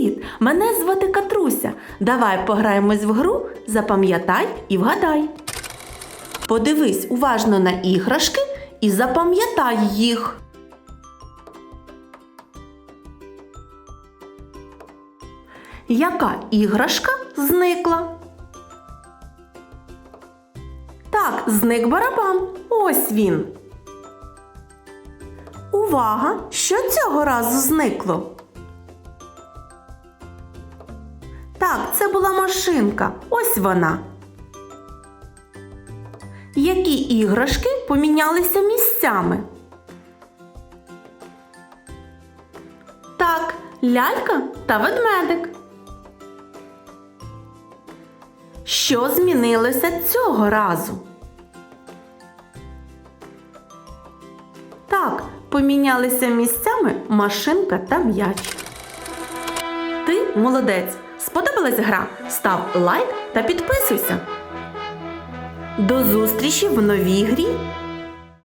Привіт! Мене звати Катруся. Давай пограємось в гру, запам'ятай і вгадай. Подивись уважно на іграшки і запам'ятай їх. Яка іграшка зникла? Так, зник барабан. Ось він. Увага! Що цього разу зникло? Так, це була машинка. Ось вона. Які іграшки помінялися місцями? Так, лялька та ведмедик. Що змінилося цього разу? Так, помінялися місцями машинка та м'яч. Ти молодець. Сподобалась гра? Став лайк та підписуйся. До зустрічі в новій грі.